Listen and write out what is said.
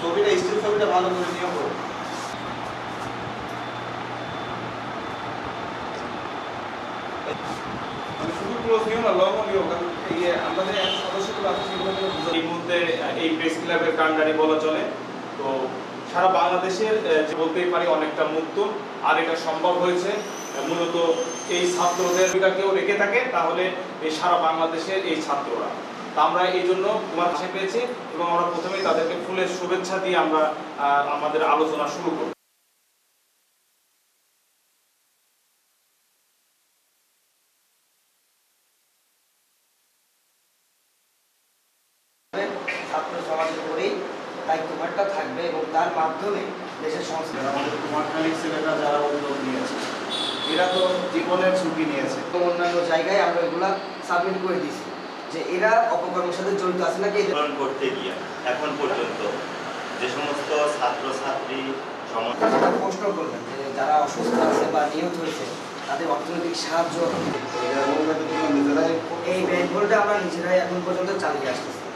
ছবিটা স্টিল ছবিটা ভালো করে নিয়ে করো মানে শুধু ক্লোজ নিও না লংও নিও কারণ এই আমাদের এক সদস্যগুলো আছে সেগুলো এই মুহূর্তে এই প্রেস ক্লাবের কান্ডারি বলা চলে। তো সারা বাংলাদেশের যে বলতেই পারি অনেকটা মুক্ত আর এটা সম্ভব হয়েছে। মূলত এই ছাত্রদের কেউ রেখে থাকে তাহলে এই সারা বাংলাদেশের এই ছাত্ররা। আমরা এই জন্য তোমার পাশে পেয়েছি এবং আমরা প্রথমেই তাদেরকে ফুলের শুভেচ্ছা দিয়ে আমরা আমাদের আলোচনা শুরু করব। তো জীবনের ঝুঁকি নিয়েছে। এবং অন্যান্য জায়গায় আমরা এগুলা সাবমিট করে দিছি যে এরা অপকর্মের সাথে জড়িত আছে নাকি করতে গিয়ে এখন পর্যন্ত যে সমস্ত ছাত্রছাত্রী প্রশ্ন করবেন যে যারা অসুস্থ আছে বা নিহত হয়েছে তাদের অর্থনৈতিক সাহায্য এই ব্যয়বহুলটা আমরা নিজেরাই এখন পর্যন্ত চালিয়ে আসতেছি।